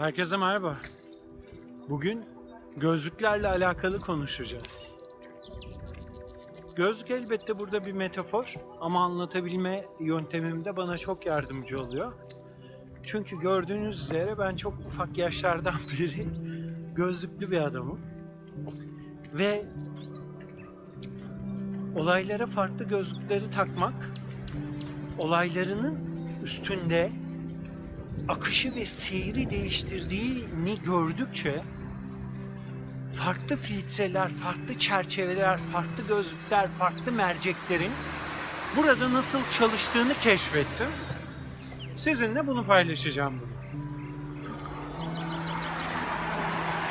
Herkese merhaba. Bugün gözlüklerle alakalı konuşacağız. Gözlük elbette burada bir metafor ama anlatabilme yöntemimde bana çok yardımcı oluyor. Çünkü gördüğünüz üzere ben çok ufak yaşlardan beri gözlüklü bir adamım. Ve olaylara farklı gözlükleri takmak olaylarının üstünde akışı ve seyri değiştirdiğini gördükçe farklı filtreler, farklı çerçeveler, farklı gözlükler, farklı merceklerin burada nasıl çalıştığını keşfettim. Sizinle bunu paylaşacağım bunu.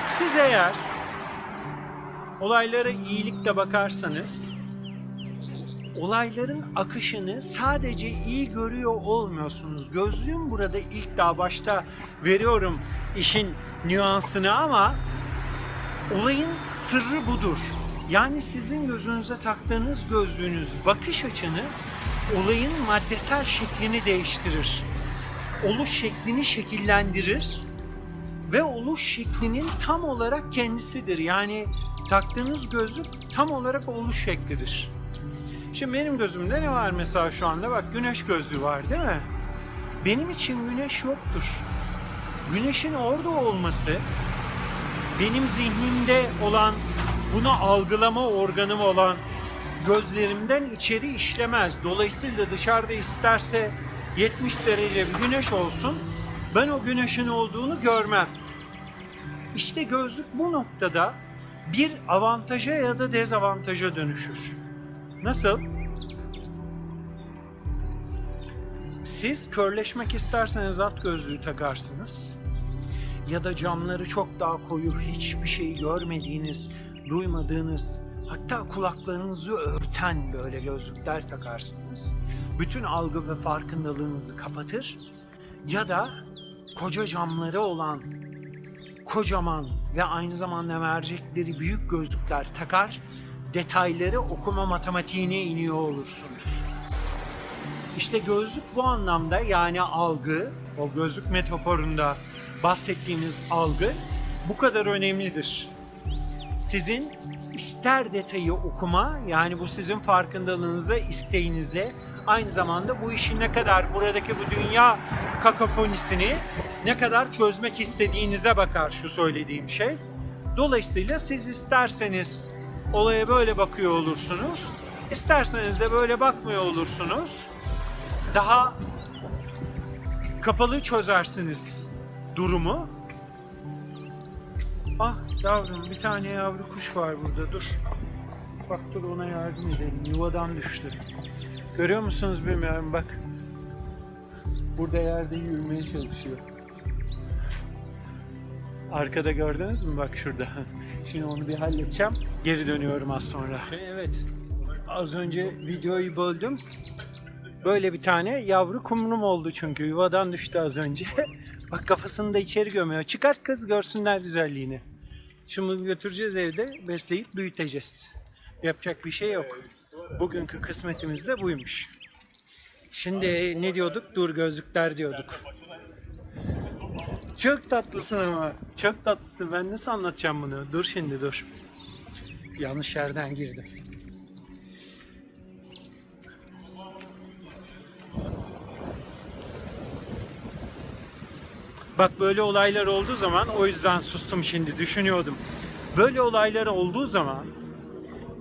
Siz eğer olaylara iyilikle bakarsanız olayların akışını sadece iyi görüyor olmuyorsunuz. Gözlüğüm burada ilk daha başta veriyorum işin nüansını ama olayın sırrı budur. Yani sizin gözünüze taktığınız gözlüğünüz, bakış açınız olayın maddesel şeklini değiştirir. Oluş şeklini şekillendirir ve oluş şeklinin tam olarak kendisidir. Yani taktığınız gözlük tam olarak oluş şeklidir. Şimdi benim gözümde ne var mesela şu anda? Bak güneş gözlüğü var değil mi? Benim için güneş yoktur. Güneşin orada olması benim zihnimde olan bunu algılama organım olan gözlerimden içeri işlemez. Dolayısıyla dışarıda isterse 70 derece bir güneş olsun ben o güneşin olduğunu görmem. İşte gözlük bu noktada bir avantaja ya da dezavantaja dönüşür. Nasıl? Siz körleşmek isterseniz at gözlüğü takarsınız. Ya da camları çok daha koyu, hiçbir şeyi görmediğiniz, duymadığınız, hatta kulaklarınızı örten böyle gözlükler takarsınız. Bütün algı ve farkındalığınızı kapatır. Ya da koca camları olan kocaman ve aynı zamanda mercekleri büyük gözlükler takar, detayları okuma matematiğine iniyor olursunuz. İşte gözlük bu anlamda yani algı, o gözlük metaforunda bahsettiğimiz algı bu kadar önemlidir. Sizin ister detayı okuma yani bu sizin farkındalığınıza, isteğinize aynı zamanda bu işin ne kadar buradaki bu dünya kakafonisini ne kadar çözmek istediğinize bakar şu söylediğim şey. Dolayısıyla siz isterseniz olaya böyle bakıyor olursunuz. İsterseniz de böyle bakmıyor olursunuz. Daha kapalı çözersiniz durumu. Ah yavrum bir tane yavru kuş var burada dur. Bak dur ona yardım edelim. Yuvadan düştü. Görüyor musunuz bilmiyorum bak. Burada yerde yürümeye çalışıyor. Arkada gördünüz mü? Bak şurada. Şimdi onu bir halledeceğim. Geri dönüyorum az sonra. Şey, evet. Az önce videoyu böldüm. Böyle bir tane yavru kumrum oldu çünkü. Yuvadan düştü az önce. Bak kafasını da içeri gömüyor. Çıkart kız görsünler güzelliğini. Şimdi götüreceğiz evde besleyip büyüteceğiz. Yapacak bir şey yok. Bugünkü kısmetimiz de buymuş. Şimdi ne diyorduk? Dur gözlükler diyorduk. Çok tatlısın ama. Çok tatlısın. Ben nasıl anlatacağım bunu? Dur şimdi dur. Yanlış yerden girdim. Bak böyle olaylar olduğu zaman o yüzden sustum şimdi düşünüyordum. Böyle olaylar olduğu zaman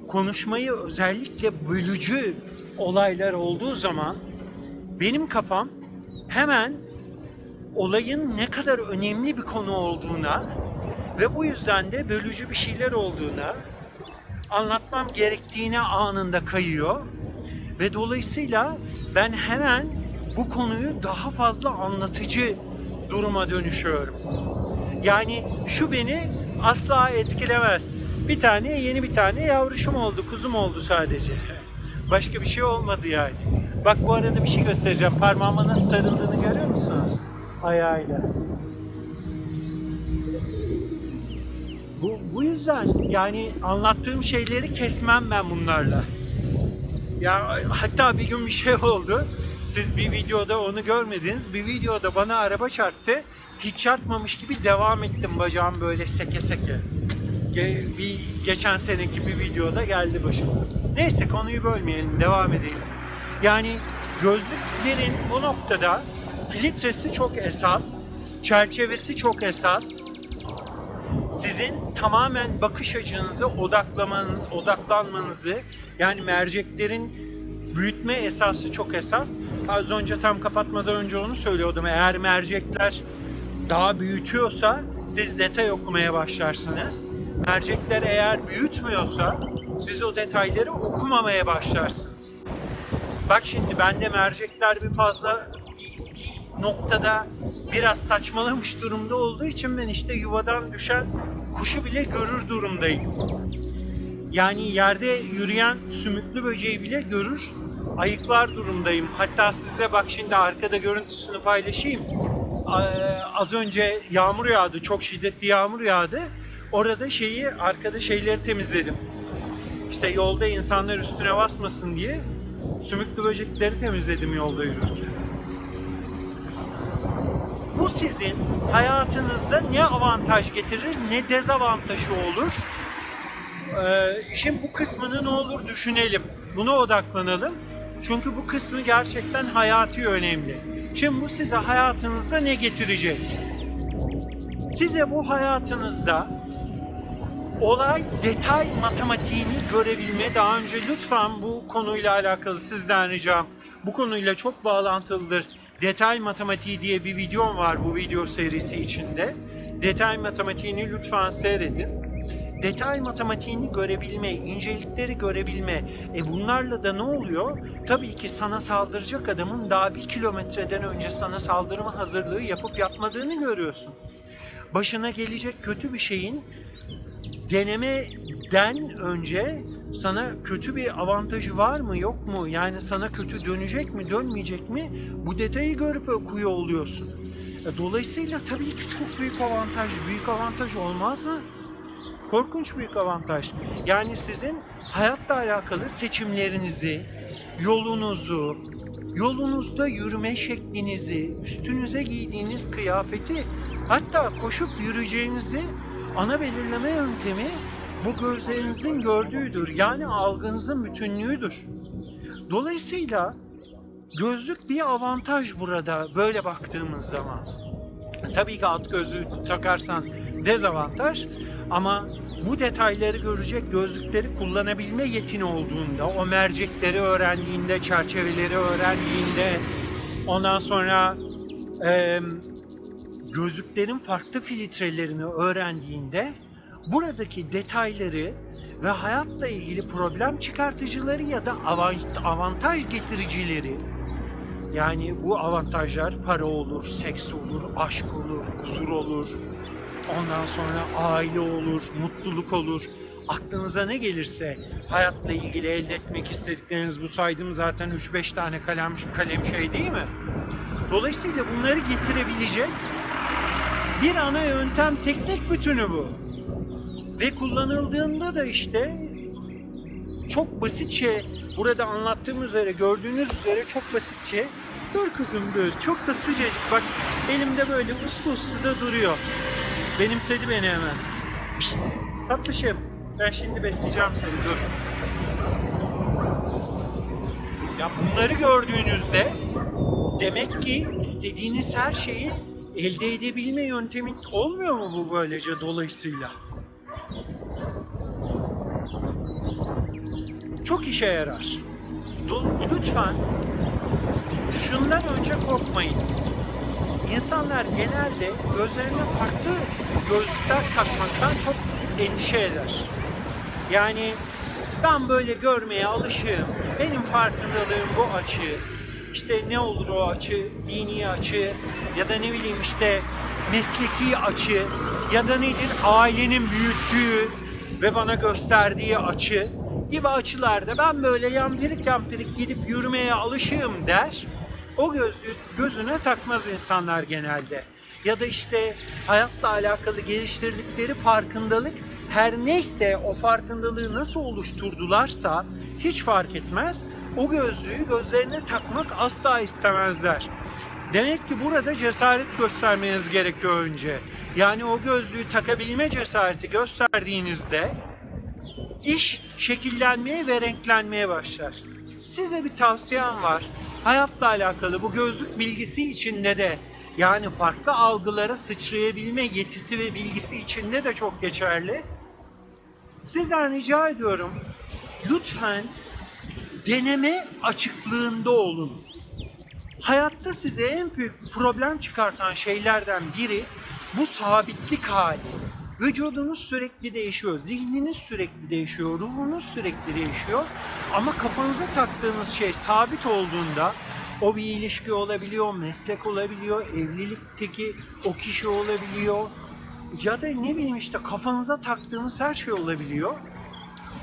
konuşmayı özellikle bölücü olaylar olduğu zaman benim kafam hemen olayın ne kadar önemli bir konu olduğuna ve bu yüzden de bölücü bir şeyler olduğuna anlatmam gerektiğine anında kayıyor ve dolayısıyla ben hemen bu konuyu daha fazla anlatıcı duruma dönüşüyorum. Yani şu beni asla etkilemez. Bir tane yeni bir tane yavruşum oldu, kuzum oldu sadece. Başka bir şey olmadı yani. Bak bu arada bir şey göstereceğim. Parmağıma nasıl sarıldığını görüyor musunuz? Ayağıyla. Bu, bu yüzden yani anlattığım şeyleri kesmem ben bunlarla. Ya hatta bir gün bir şey oldu. Siz bir videoda onu görmediniz. Bir videoda bana araba çarptı. Hiç çarpmamış gibi devam ettim bacağım böyle seke seke. Ge- bir geçen seneki bir videoda geldi başıma. Neyse konuyu bölmeyelim, devam edelim. Yani gözlüklerin bu noktada filtresi çok esas, çerçevesi çok esas. Sizin tamamen bakış açınızı odaklamanız, odaklanmanızı yani merceklerin büyütme esası çok esas. Az önce tam kapatmadan önce onu söylüyordum. Eğer mercekler daha büyütüyorsa siz detay okumaya başlarsınız. Mercekler eğer büyütmüyorsa siz o detayları okumamaya başlarsınız. Bak şimdi bende mercekler bir fazla noktada biraz saçmalamış durumda olduğu için ben işte yuvadan düşen kuşu bile görür durumdayım. Yani yerde yürüyen sümüklü böceği bile görür, ayıklar durumdayım. Hatta size bak şimdi arkada görüntüsünü paylaşayım. Az önce yağmur yağdı, çok şiddetli yağmur yağdı. Orada şeyi, arkada şeyleri temizledim. İşte yolda insanlar üstüne basmasın diye sümüklü böcekleri temizledim yolda yürürken. Bu sizin hayatınızda ne avantaj getirir ne dezavantajı olur. Ee, işin bu kısmını ne olur düşünelim. Buna odaklanalım. Çünkü bu kısmı gerçekten hayati önemli. Şimdi bu size hayatınızda ne getirecek? Size bu hayatınızda olay detay matematiğini görebilme. Daha önce lütfen bu konuyla alakalı sizden ricam bu konuyla çok bağlantılıdır. Detay matematiği diye bir videom var bu video serisi içinde. Detay matematiğini lütfen seyredin. Detay matematiğini görebilme, incelikleri görebilme. E bunlarla da ne oluyor? Tabii ki sana saldıracak adamın daha bir kilometreden önce sana saldırma hazırlığı yapıp yapmadığını görüyorsun. Başına gelecek kötü bir şeyin denemeden önce sana kötü bir avantajı var mı yok mu? Yani sana kötü dönecek mi dönmeyecek mi? Bu detayı görüp okuyor oluyorsun. E, Dolayısıyla tabii ki çok büyük avantaj. Büyük avantaj olmaz mı? Korkunç büyük avantaj. Yani sizin hayatla alakalı seçimlerinizi, yolunuzu, yolunuzda yürüme şeklinizi, üstünüze giydiğiniz kıyafeti, hatta koşup yürüyeceğinizi ana belirleme yöntemi bu gözlerinizin gördüğüdür. Yani algınızın bütünlüğüdür. Dolayısıyla gözlük bir avantaj burada böyle baktığımız zaman. Tabii ki alt gözlüğü takarsan dezavantaj ama bu detayları görecek gözlükleri kullanabilme yetin olduğunda, o mercekleri öğrendiğinde, çerçeveleri öğrendiğinde, ondan sonra e, gözlüklerin farklı filtrelerini öğrendiğinde buradaki detayları ve hayatla ilgili problem çıkartıcıları ya da avant- avantaj getiricileri yani bu avantajlar para olur, seks olur, aşk olur, huzur olur. Ondan sonra aile olur, mutluluk olur. Aklınıza ne gelirse hayatla ilgili elde etmek istedikleriniz bu saydığım zaten 3-5 tane kalem kalem şey değil mi? Dolayısıyla bunları getirebilecek bir ana yöntem teknik bütünü bu. Ve kullanıldığında da işte çok basitçe burada anlattığım üzere gördüğünüz üzere çok basitçe dur kızım dur çok da sıcacık bak elimde böyle uslu uslu da duruyor. Benimsedi beni hemen. Pişt, tatlışım ben şimdi besleyeceğim seni dur. Ya bunları gördüğünüzde demek ki istediğiniz her şeyi elde edebilme yöntemi olmuyor mu bu böylece dolayısıyla? Çok işe yarar. Lütfen şundan önce korkmayın. İnsanlar genelde gözlerine farklı gözlükler takmaktan çok endişe eder. Yani ben böyle görmeye alışığım. Benim farkındalığım bu açı. İşte ne olur o açı, dini açı ya da ne bileyim işte mesleki açı ya da nedir ailenin büyüttüğü ve bana gösterdiği açı gibi açılarda ben böyle yampirik yampirik gidip yürümeye alışığım der. O gözlüğü gözüne takmaz insanlar genelde. Ya da işte hayatla alakalı geliştirdikleri farkındalık her neyse o farkındalığı nasıl oluşturdularsa hiç fark etmez. o gözlüğü gözlerine takmak asla istemezler. Demek ki burada cesaret göstermeniz gerekiyor önce. Yani o gözlüğü takabilme cesareti gösterdiğinizde iş şekillenmeye ve renklenmeye başlar. Size bir tavsiyem var. Hayatla alakalı bu gözlük bilgisi içinde de yani farklı algılara sıçrayabilme yetisi ve bilgisi içinde de çok geçerli. Sizden rica ediyorum lütfen deneme açıklığında olun. Hayatta size en büyük problem çıkartan şeylerden biri bu sabitlik hali. Vücudunuz sürekli değişiyor, zihniniz sürekli değişiyor, ruhunuz sürekli değişiyor. Ama kafanıza taktığınız şey sabit olduğunda o bir ilişki olabiliyor, meslek olabiliyor, evlilikteki o kişi olabiliyor. Ya da ne bileyim işte kafanıza taktığınız her şey olabiliyor.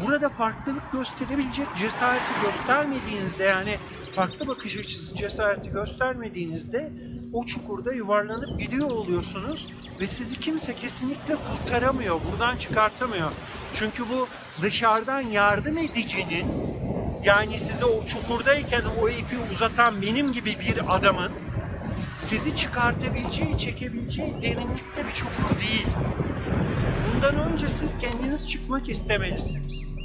Burada farklılık gösterebilecek cesareti göstermediğinizde yani farklı bakış açısı cesareti göstermediğinizde o çukurda yuvarlanıp gidiyor oluyorsunuz ve sizi kimse kesinlikle kurtaramıyor, buradan çıkartamıyor. Çünkü bu dışarıdan yardım edicinin yani size o çukurdayken o ipi uzatan benim gibi bir adamın sizi çıkartabileceği, çekebileceği derinlikte bir çukur değil. Bundan önce siz kendiniz çıkmak istemelisiniz.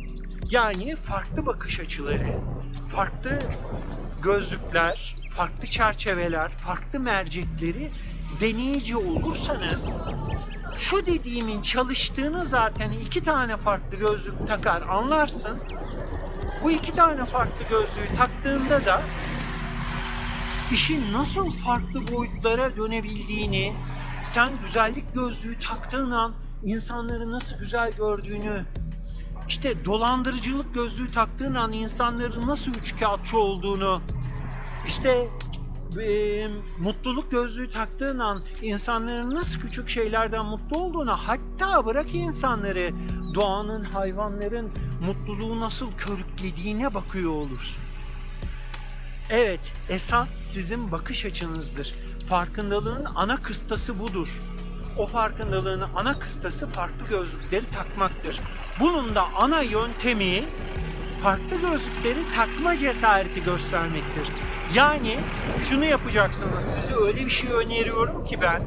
Yani farklı bakış açıları, farklı gözlükler, farklı çerçeveler, farklı mercekleri deneyici olursanız şu dediğimin çalıştığını zaten iki tane farklı gözlük takar anlarsın. Bu iki tane farklı gözlüğü taktığında da işin nasıl farklı boyutlara dönebildiğini, sen güzellik gözlüğü taktığın an insanları nasıl güzel gördüğünü, işte dolandırıcılık gözlüğü taktığın an insanların nasıl üçkağıtçı olduğunu, işte e, mutluluk gözlüğü taktığın an insanların nasıl küçük şeylerden mutlu olduğunu, hatta bırak insanları doğanın, hayvanların mutluluğu nasıl körüklediğine bakıyor olursun. Evet, esas sizin bakış açınızdır. Farkındalığın ana kıstası budur. O farkındalığın ana kıstası farklı gözlükleri takmaktır. Bunun da ana yöntemi farklı gözlükleri takma cesareti göstermektir. Yani şunu yapacaksınız. Size öyle bir şey öneriyorum ki ben.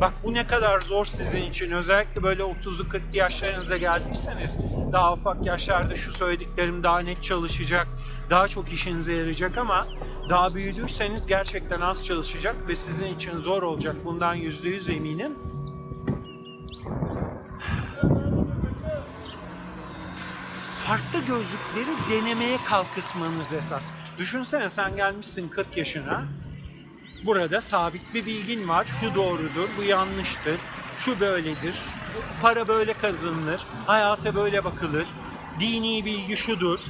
Bak bu ne kadar zor sizin için. Özellikle böyle 30'lu 40'lı yaşlarınıza geldiyseniz daha ufak yaşlarda şu söylediklerim daha net çalışacak. Daha çok işinize yarayacak ama daha büyüdüyseniz gerçekten az çalışacak ve sizin için zor olacak. Bundan %100 eminim. Farklı gözlükleri denemeye kalkısmanız esas. Düşünsene sen gelmişsin 40 yaşına. Burada sabit bir bilgin var. Şu doğrudur, bu yanlıştır. Şu böyledir. Para böyle kazanılır. Hayata böyle bakılır. Dini bilgi şudur.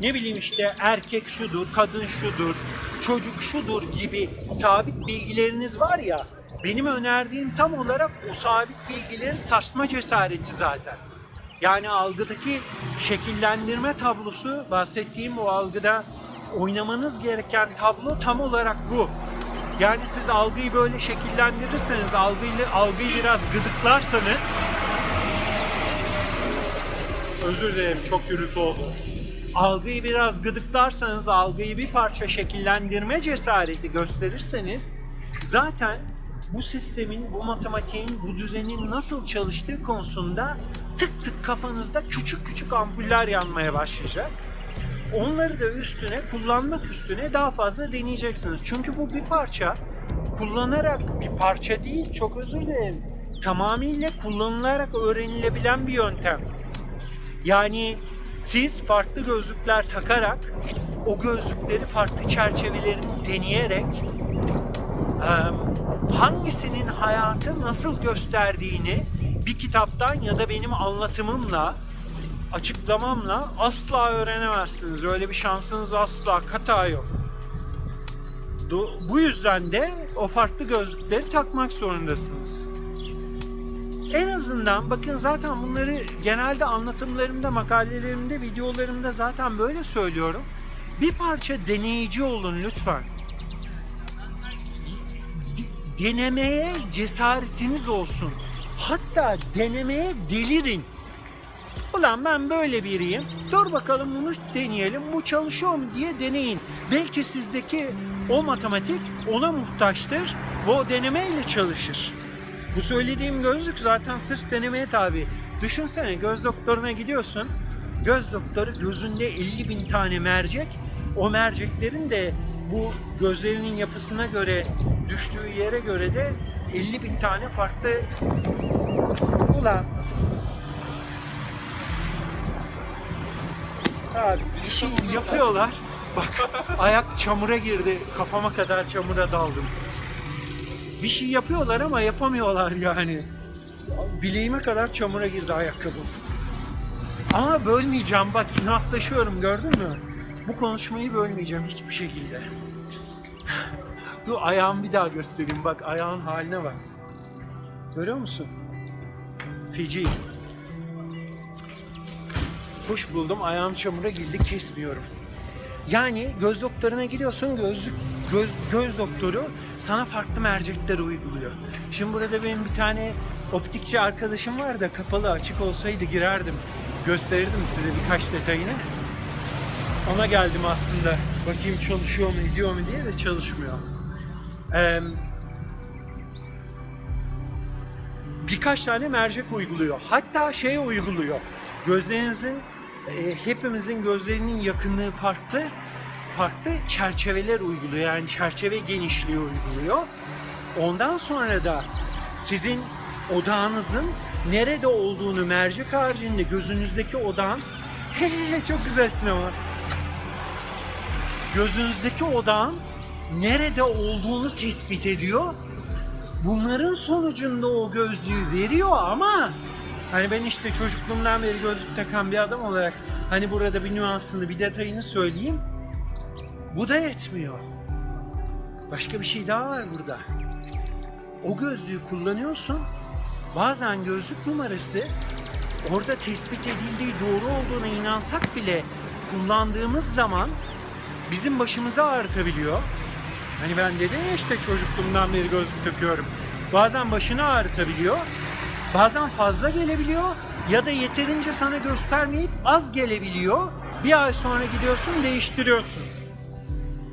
Ne bileyim işte erkek şudur, kadın şudur, çocuk şudur gibi sabit bilgileriniz var ya. Benim önerdiğim tam olarak o sabit bilgileri saçma cesareti zaten. Yani algıdaki şekillendirme tablosu bahsettiğim o algıda oynamanız gereken tablo tam olarak bu. Yani siz algıyı böyle şekillendirirseniz, algıyı, algıyı biraz gıdıklarsanız özür dilerim çok gürültü oldu. Algıyı biraz gıdıklarsanız, algıyı bir parça şekillendirme cesareti gösterirseniz zaten bu sistemin, bu matematiğin, bu düzenin nasıl çalıştığı konusunda tık tık kafanızda küçük küçük ampuller yanmaya başlayacak. Onları da üstüne, kullanmak üstüne daha fazla deneyeceksiniz. Çünkü bu bir parça kullanarak bir parça değil, çok özür dilerim. Tamamıyla kullanılarak öğrenilebilen bir yöntem. Yani siz farklı gözlükler takarak o gözlükleri farklı çerçevelerini deneyerek hangisinin hayatı nasıl gösterdiğini bir kitaptan ya da benim anlatımımla açıklamamla asla öğrenemezsiniz. Öyle bir şansınız asla kata yok. Bu yüzden de o farklı gözlükleri takmak zorundasınız. En azından bakın zaten bunları genelde anlatımlarımda, makalelerimde, videolarımda zaten böyle söylüyorum. Bir parça deneyici olun lütfen. Denemeye cesaretiniz olsun. Hatta denemeye delirin. Ulan ben böyle biriyim. Dur bakalım bunu deneyelim. Bu çalışıyor mu diye deneyin. Belki sizdeki o matematik ona muhtaçtır ve o denemeyle çalışır. Bu söylediğim gözlük zaten sırf denemeye tabi. Düşünsene göz doktoruna gidiyorsun. Göz doktoru gözünde 50 bin tane mercek. O merceklerin de bu gözlerinin yapısına göre düştüğü yere göre de 50 bin tane farklı Ulan Abi bir şey yapıyorlar. Bak ayak çamura girdi. Kafama kadar çamura daldım. Bir şey yapıyorlar ama yapamıyorlar yani. Bileğime kadar çamura girdi ayakkabım. Ama bölmeyeceğim bak inatlaşıyorum gördün mü? Bu konuşmayı bölmeyeceğim hiçbir şekilde. Dur ayağımı bir daha göstereyim bak ayağın haline bak. Görüyor musun? Feci. Kuş buldum ayağım çamura girdi kesmiyorum. Yani göz doktoruna gidiyorsun gözlük göz göz doktoru sana farklı mercekler uyguluyor. Şimdi burada benim bir tane optikçi arkadaşım var da kapalı açık olsaydı girerdim. Gösterirdim size birkaç detayını. Ona geldim aslında. Bakayım çalışıyor mu ediyor mu diye de çalışmıyor. Birkaç tane mercek uyguluyor. Hatta şey uyguluyor. Gözlerinizin e, hepimizin gözlerinin yakınlığı farklı. Farklı çerçeveler uyguluyor. Yani çerçeve genişliği uyguluyor. Ondan sonra da sizin odağınızın nerede olduğunu mercek haricinde gözünüzdeki odağın çok güzel sinema. Gözünüzdeki odağın nerede olduğunu tespit ediyor bunların sonucunda o gözlüğü veriyor ama hani ben işte çocukluğumdan beri gözlük takan bir adam olarak hani burada bir nüansını bir detayını söyleyeyim. Bu da yetmiyor. Başka bir şey daha var burada. O gözlüğü kullanıyorsun. Bazen gözlük numarası orada tespit edildiği doğru olduğuna inansak bile kullandığımız zaman bizim başımızı ağrıtabiliyor. Hani ben dedim ya işte çocukluğumdan beri gözlük takıyorum. Bazen başını ağrıtabiliyor. Bazen fazla gelebiliyor. Ya da yeterince sana göstermeyip az gelebiliyor. Bir ay sonra gidiyorsun değiştiriyorsun.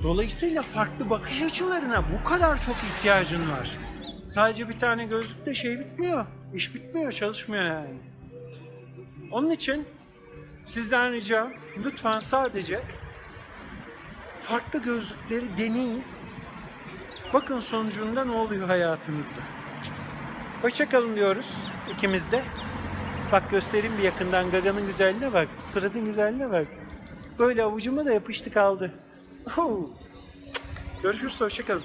Dolayısıyla farklı bakış açılarına bu kadar çok ihtiyacın var. Sadece bir tane gözlükte şey bitmiyor. İş bitmiyor, çalışmıyor yani. Onun için sizden ricam lütfen sadece farklı gözlükleri deneyin. Bakın sonucunda ne oluyor hayatınızda. Hoşçakalın diyoruz ikimiz de. Bak göstereyim bir yakından gaganın güzelliğine bak. Suratın güzelliğine bak. Böyle avucuma da yapıştı kaldı. Görüşürüz hoşçakalın.